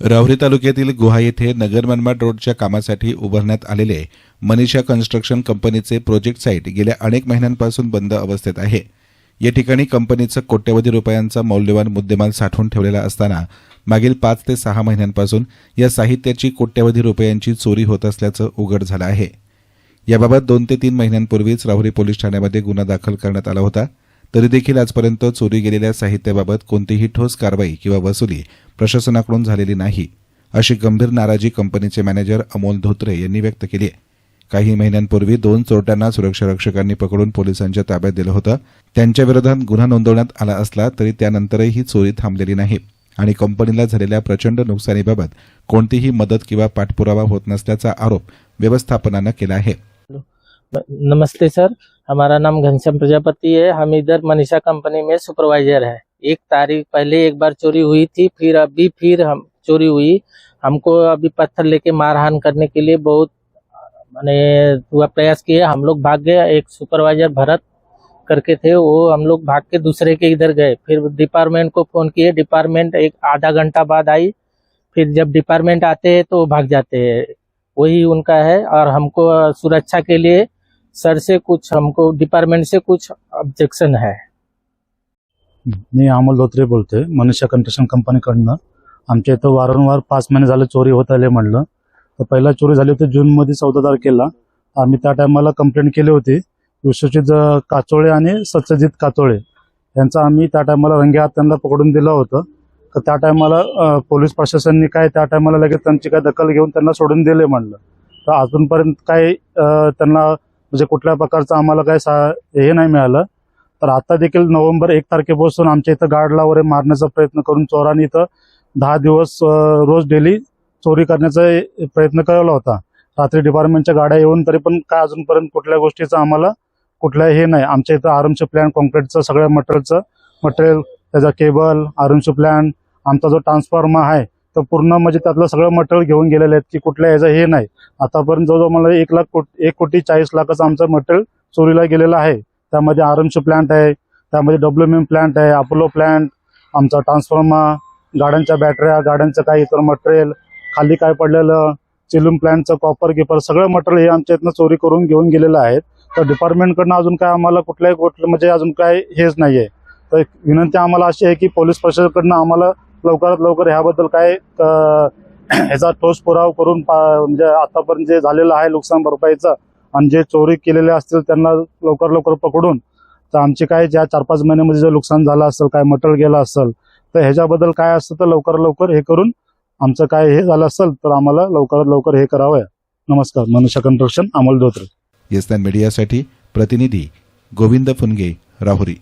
राहुरी तालुक्यातील गुहा येथे नगर मनमाड रोडच्या कामासाठी उभारण्यात आलेले मनीषा कन्स्ट्रक्शन कंपनीचे प्रोजेक्ट साईट गेल्या अनेक महिन्यांपासून बंद अवस्थेत आहे. या ठिकाणी कंपनीचं कोट्यवधी रुपयांचा मौल्यवान मुद्देमाल साठवून ठेवलेला असताना मागील पाच ते सहा महिन्यांपासून या साहित्याची कोट्यवधी रुपयांची चोरी होत असल्याचं उघड झालं आहे. याबाबत दोन ते तीन महिन्यांपूर्वीच राहुरी पोलीस ठाण्यामध्ये गुन्हा दाखल करण्यात आला होता. तरी देखील आजपर्यंत चोरी गेलेल्या साहित्याबाबत कोणतीही ठोस कारवाई किंवा वसुली प्रशासनाकडून झालेली नाही अशी गंभीर नाराजी कंपनीचे मॅनेजर अमोल धोत्रे यांनी व्यक्त केली आहे. काही महिन्यांपूर्वी दोन चोरट्यांना सुरक्षा रक्षकांनी पकडून पोलिसांच्या ताब्यात दिलं होतं. त्यांच्या विरोधात गुन्हा नोंदवण्यात आला असला तरी त्यानंतरही ही चोरी थांबलेली नाही आणि कंपनीला झालेल्या प्रचंड नुकसानीबाबत कोणतीही मदत किंवा पाठपुरावा होत नसल्याचा आरोप व्यवस्थापनानं केला आहे. नमस्ते सर. हमारा नाम घनश्याम प्रजापति है। हम इधर मनीषा कंपनी में सुपरवाइजर है। एक तारीख पहले एक बार चोरी हुई थी, फिर अभी फिर हम चोरी हुई। हमको अभी पत्थर लेके मारहान करने के लिए बहुत, मैंने, हुआ प्रयास किया। हम लोग भाग गए। एक सुपरवाइजर भरत करके थे, वो हम लोग भाग के दूसरे के इधर गए। फिर डिपार्टमेंट को फ़ोन किए। डिपार्टमेंट एक आधा घंटा बाद आई। फिर जब डिपार्टमेंट आते हैं तो भाग जाते हैं। वही उनका है। और हमको सुरक्षा के लिए सर से कुछ हमको डिपार्टमेंट से कुछ ऑब्जेक्शन है। मी अमोल धोत्रे बोलतोय मनुष्य कंस्ट्रक्शन कंपनीकडनं आमच्या इथं वारंवार पाच महिने झाले चोरी होत आले म्हणलं. तर पहिला चोरी झाली होती जूनमध्ये चौदा तारखेला. आम्ही त्या टायमाला कंप्लेंट केली होती विश्वजित काचोळे आणि सत्यजित काचोळे यांचा आम्ही त्या टायमाला रंगे हात त्यांना पकडून दिलं होतं. तर त्या टायमाला पोलीस प्रशासनाने काय त्या टायमाला लगेच त्यांची काय दखल घेऊन त्यांना सोडून दिले म्हणलं. तर अजूनपर्यंत काय त्यांना म्हणजे कुठल्या प्रकारचं आम्हाला काय सा हे नाही मिळालं. तर आता देखील नोव्हेंबर एक तारखेपासून आमच्या इथं गाडला वगैरे मारण्याचा प्रयत्न करून चोरांनी इथं दहा दिवस रोज डेली चोरी करण्याचा प्रयत्न केला होता. रात्री डिपार्टमेंटच्या गाड्या येऊन तरी पण काय अजूनपर्यंत कुठल्या गोष्टीचं आम्हाला कुठल्या हे नाही. आमच्या इथं आरमचे प्लॅन कॉन्क्रीटचं सगळ्या मटेरियलचं मटेरियल त्याचा केबल आरमचे प्लॅन आमचा जो ट्रान्सफॉर्मर आहे तर पूर्ण म्हणजे त्यातलं सगळं मटेरियल घेऊन गेलेलं आहेत की कुठल्या याचं हे नाही. आतापर्यंत जवळजवळ मला एक लाख कोट एक कोटी चाळीस लाखाचं आमचं मटेरियल चोरीला गेलेलं आहे. त्यामध्ये आरमचे प्लांट आहे त्यामध्ये डब्ल्यू एम प्लांट आहे अपोलो प्लांट आमचा ट्रान्सफॉर्मर गाड्यांच्या बॅटऱ्या गाड्यांचं काही इतर मटेरियल खाली काय पडलेलं चिलूम प्लांटचं कॉपर गिपर सगळं मटेरियल हे आमच्या इथनं चोरी करून घेऊन गेलेलं आहे. तर डिपार्टमेंटकडनं अजून काय आम्हाला कुठल्याही कुठलं म्हणजे अजून काय हेच नाही आहे तर एक विनंती आम्हाला अशी आहे की पोलीस प्रशासनाकडनं आम्हाला लवकरात लवकर ह्याबद्दल काय ह्याचा ठोस पुराव करून पा- म्हणजे आतापर्यंत जे झालेलं आहे नुकसान भरपाईचं आणि जे चोरी केलेले असतील त्यांना लवकर लवकर पकडून तर आमचे काय ज्या चार पाच महिन्यामध्ये जे नुकसान झालं असेल काय मटेरियल गेलं असेल तर ह्याच्याबद्दल काय असतं तर लवकर लवकर हे करून आमचं काय हे झालं असेल तर आम्हाला लवकरात लवकर हे करावं. नमस्कार मनुष्य कंट्रक्शन अमोल धोत्रे. येस्तान मीडियासाठी प्रतिनिधी गोविंद फुनगे राहुरी.